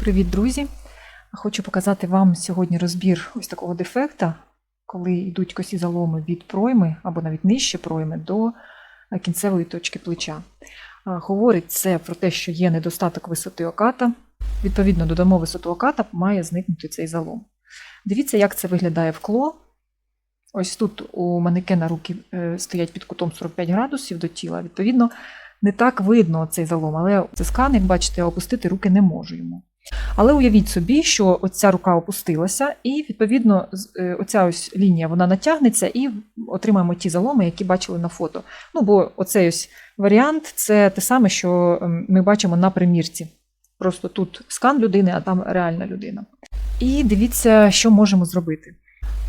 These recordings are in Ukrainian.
Привіт, друзі! Хочу показати вам сьогодні розбір ось такого дефекта, коли йдуть косі заломи від пройми або навіть нижче пройми до е, кінцевої точки плеча. Говорить це про те, що є недостаток висоти оката. Відповідно, додамо висоту оката, має зникнути цей залом. Дивіться, як це виглядає в кло. Ось тут у манекена руки е, стоять під кутом 45 градусів до тіла. Відповідно, не так видно цей залом, але це скан, як бачите, опустити руки не можу йому. Але уявіть собі, що оця рука опустилася, і відповідно е, оця ось лінія вона натягнеться і отримаємо ті заломи, які бачили на фото. Ну бо оцей ось варіант це те саме, що ем, ми бачимо на примірці. Просто тут скан людини, а там реальна людина. І дивіться, що можемо зробити.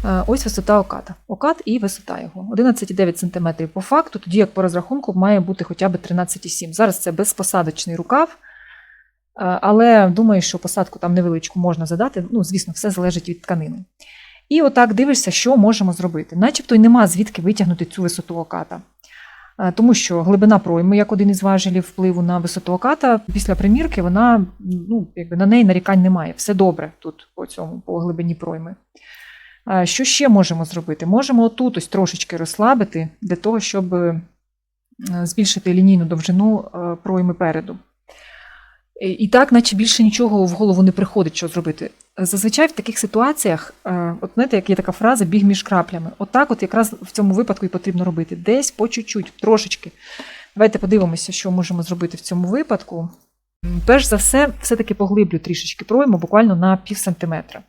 Е, Ось висота оката. Окат і висота його. 11,9 см по факту, тоді як по розрахунку має бути хоча б 13,7 Зараз це безпосадочний рукав, але думаю, що посадку там невеличку можна задати. Ну, звісно, все залежить від тканини. І отак дивишся, що можемо зробити. Начебто й нема звідки витягнути цю висоту оката. Е, Тому що глибина пройми, як один із важелів впливу на висоту оката, після примірки вона ну, якби на неї нарікань немає. Все добре тут по цьому, по глибині пройми. Що ще можемо зробити? Можемо тут ось трошечки розслабити для того, щоб е, збільшити лінійну довжину е, пройми переду. І- І так, наче більше нічого в голову не приходить, що зробити. Зазвичай в таких ситуаціях, е, от знаєте, як є така фраза біг між краплями. Отак, от якраз в цьому випадку і потрібно робити. Десь по чуть-чуть, трошечки. Давайте подивимося, що можемо зробити в цьому випадку. Перш за все, все-таки поглиблю трішечки пройму, буквально на пів сантиметра.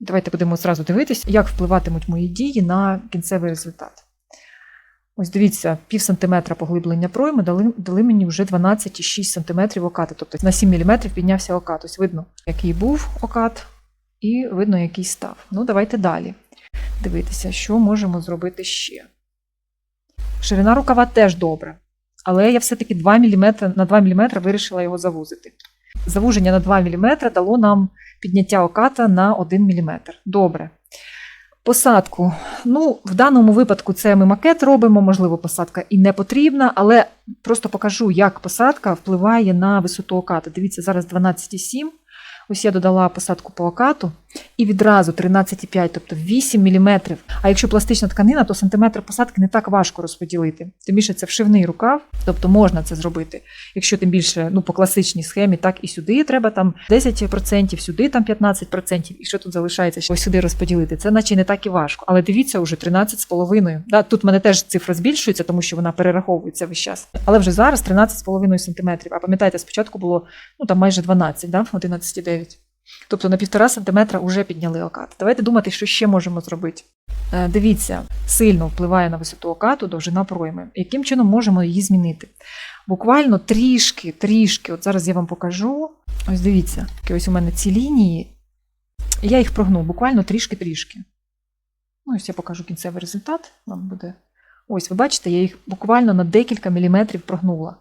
Давайте будемо зразу дивитись, як впливатимуть мої дії на кінцевий результат. Ось дивіться, пів сантиметра поглиблення пройми дали, дали мені вже 12,6 сантиметрів окати. Тобто на 7 мм піднявся окат. Ось видно, який був окат, і видно, який став. Ну, давайте далі. Дивитися, що можемо зробити ще. Ширина рукава теж добре. Але я все-таки 2 мм, на 2 мм вирішила його завузити. Завуження на 2 мм дало нам підняття оката на 1 мм. Добре. Посадку. Ну, в даному випадку це ми макет робимо, можливо, посадка і не потрібна, але просто покажу, як посадка впливає на висоту оката. Дивіться, зараз 12,7. Ось я додала посадку по окату і відразу 13,5, тобто 8 мм. А якщо пластична тканина, то сантиметр посадки не так важко розподілити. Тим більше це вшивний рукав, тобто можна це зробити. Якщо тим більше ну, по класичній схемі, так і сюди треба там 10%, сюди там 15%, і що тут залишається, ось сюди розподілити. Це наче не так і важко. Але дивіться, вже 13,5. Да, тут в мене теж цифра збільшується, тому що вона перераховується весь час. Але вже зараз 13,5 см. А пам'ятаєте, спочатку було ну, там майже 12, да? 11,9. Тобто на півтора сантиметра вже підняли окат. Давайте думати, що ще можемо зробити. Е, Дивіться, сильно впливає на висоту окату довжина пройми. Яким чином можемо її змінити? Буквально трішки, трішки, от зараз я вам покажу. Ось дивіться, ось у мене ці лінії. Я їх прогну, буквально трішки-трішки. Ну, ось я покажу кінцевий результат. Вам буде. Ось, ви бачите, я їх буквально на декілька міліметрів прогнула.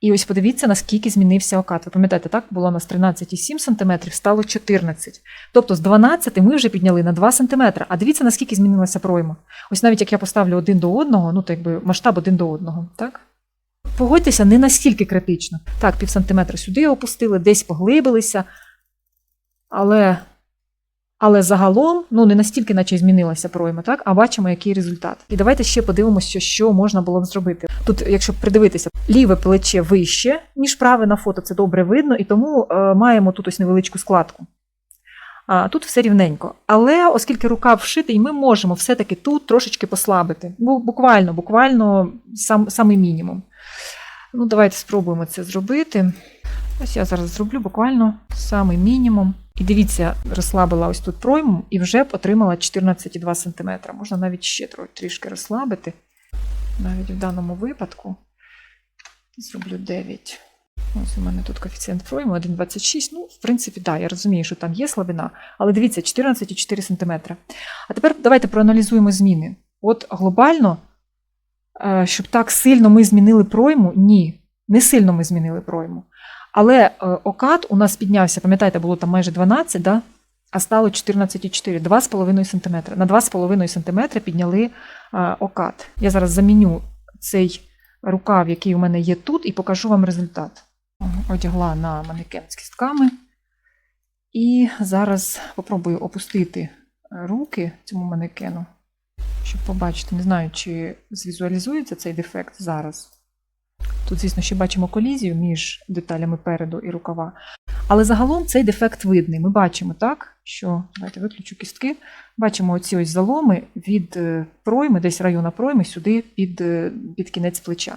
І ось подивіться, наскільки змінився окат. Ви пам'ятаєте, так було у нас 13,7 см, стало 14 Тобто з 12 ми вже підняли на 2 см. А дивіться, наскільки змінилася пройма. Ось навіть як я поставлю один до одного, ну то якби масштаб один до одного, так? Погодьтеся, не настільки критично. Так, пів сантиметра сюди опустили, десь поглибилися. Але, але загалом, ну не настільки, наче змінилася пройма, так? А бачимо, який результат. І давайте ще подивимося, що можна було б зробити. Тут, якщо придивитися, ліве плече вище, ніж праве на фото, це добре видно, і тому е, маємо тут ось невеличку складку. А тут все рівненько. Але оскільки рукав вшитий, ми можемо все-таки тут трошечки послабити. Буквально, буквально сам, самий мінімум. Ну, давайте спробуємо це зробити. Ось я зараз зроблю буквально самий мінімум. І дивіться, розслабила ось тут пройму і вже отримала 14,2 см. Можна навіть ще трішки розслабити. Навіть в даному випадку зроблю 9. Ось у мене тут коефіцієнт пройми 1,26. Ну, в принципі, да, я розумію, що там є слабина, але дивіться, 14,4 см. А тепер давайте проаналізуємо зміни. От глобально, щоб так сильно ми змінили пройму, ні, не сильно ми змінили пройму. Але е, окат у нас піднявся, пам'ятаєте, було там майже 12, да? а стало 14,4, 2,5 см. На 2,5 см підняли е, окат. Я зараз заміню цей рукав, який у мене є тут, і покажу вам результат. одягла на манекен з кістками. І зараз попробую опустити руки цьому манекену, щоб побачити, не знаю, чи звізуалізується цей дефект зараз. Тут, звісно, ще бачимо колізію між деталями переду і рукава. Але загалом цей дефект видний. Ми бачимо, так, що давайте виключу кістки. Бачимо оці ось заломи від е, пройми, десь района пройми, сюди під, е, під кінець плеча.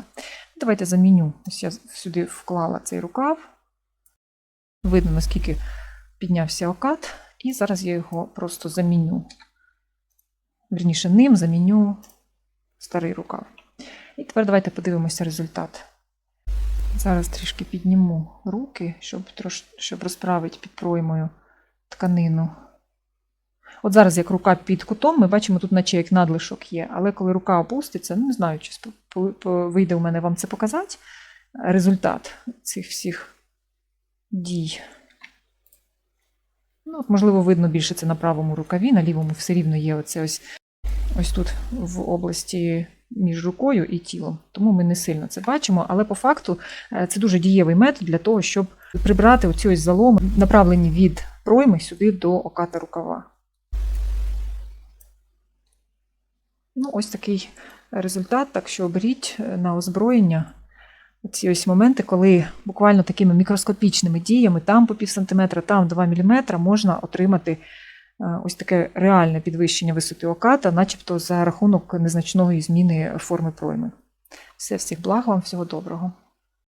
Давайте заміню. Ось я сюди вклала цей рукав. Видно, наскільки піднявся окат, і зараз я його просто заміню. Вірніше, ним заміню старий рукав. І тепер давайте подивимося результат. Зараз трішки підніму руки, щоб, трош... щоб розправити під проймою тканину. От зараз, як рука під кутом, ми бачимо, тут наче як надлишок є. Але коли рука опуститься, ну не знаю, чи вийде у мене вам це показати. Результат цих всіх дій. Ну, от, можливо, видно більше це на правому рукаві, на лівому все рівно є оце ось, ось тут в області між рукою і тілом. Тому ми не сильно це бачимо. Але по факту е, це дуже дієвий метод для того, щоб прибрати оці ось заломи, направлені від пройми сюди до оката рукава. Ну, ось такий результат. Так що беріть е, на озброєння ці ось моменти, коли буквально такими мікроскопічними діями, там по пів сантиметра, там 2 мм, можна отримати ось таке реальне підвищення висоти оката, начебто за рахунок незначної зміни форми пройми. Все, всіх благ вам, всього доброго.